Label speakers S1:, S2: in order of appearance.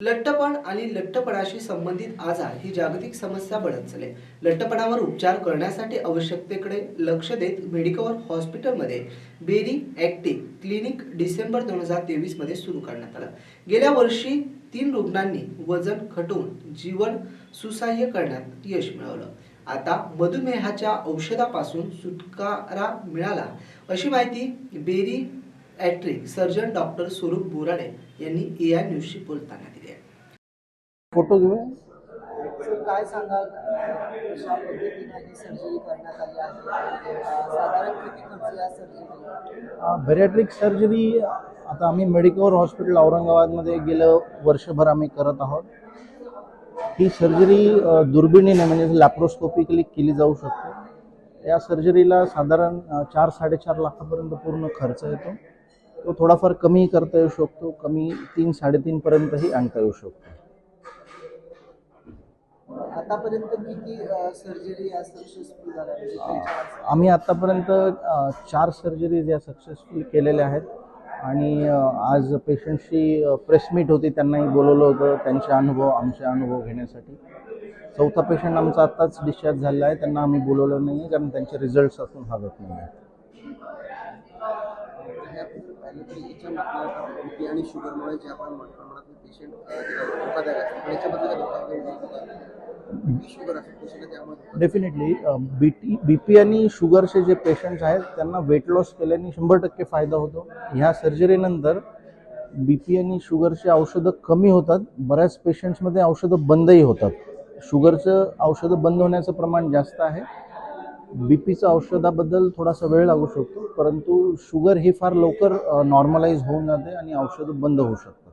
S1: लठ्ठपण आणि लठ्ठपणाशी संबंधित आजार ही जागतिक समस्या बनत चालली लठ्ठपणावर उपचार करण्यासाठी आवश्यकतेकडे लक्ष देत मेडिकवर हॉस्पिटलमध्ये बेरी ॲक्टिव्ह क्लिनिक डिसेंबर दोन हजार तेवीसमध्ये सुरू करण्यात आलं. गेल्या वर्षी तीन रुग्णांनी वजन घटवून जीवन सुसह्य करण्यात यश मिळवलं. आता मधुमेहाच्या औषधापासून सुटकारा मिळाला. अशी माहिती बेरी ॲट्रिक सर्जन डॉक्टर स्वरूप बोराडे यांनी ए आय न्यूजशी बोलताना दिली आहे.
S2: फोटो घेऊया
S3: सर काय सांगाल? पद्धतीने ही सर्जरी करण्यात आली आहे. अं, साधारण किती खर्च या सर्जरीला
S2: बॅरियाट्रिक सर्जरी आता आम्ही मेडिकल हॉस्पिटल औरंगाबादमध्ये गेलं वर्षभर आम्ही करत आहोत. ही सर्जरी दुर्बिणीने म्हणजे लॅप्रोस्कोपिकली केली जाऊ शकते. या सर्जरीला साधारण चार साडेचार लाखापर्यंत पूर्ण खर्च येतो. तो थोडाफार कमी करता येऊ शकतो कमी तीन साडेतीनपर्यंतही आणता येऊ शकतो.
S3: आतापर्यंत किती सर्जरी या सक्सेसफुल झाल्या? म्हणजे
S2: आम्ही आत्तापर्यंत अ, चार सर्जरीज या सक्सेसफुल केलेल्या आहेत. आणि आज पेशंटशी प्रेस मीट होती त्यांनाही बोलवलं होतं त्यांचे अनुभव आमचे अनुभव घेण्यासाठी. चौथा पेशंट आमचा आत्ताच डिस्चार्ज झालेला आहे त्यांना आम्ही बोलवलं नाही आहे कारण त्यांचे रिझल्ट्स अजून हवेत नाही आहेत
S3: आणि शुगरमुळे जे आपण प्रमाणात पेशंट धोकादायक पण याच्याबद्दल शुगर त्यामुळे
S2: definitely B T B P आणि शुगरचे जे पेशंट्स आहेत त्यांना वेट लॉस केल्याने शंभर टक्के फायदा होतो. ह्या सर्जरीनंतर बी पी आणि शुगरची औषधं कमी होतात. बऱ्याच पेशंट्समध्ये औषधं बंदही होतात. शुगरचं औषधं बंद होण्याचं प्रमाण जास्त आहे. बी पीचं औषधाबद्दल थोडासा वेळ लागू शकतो परंतु शुगर ही फार लवकर नॉर्मलाइज होऊन जाते आणि औषधं बंद होऊ शकतात.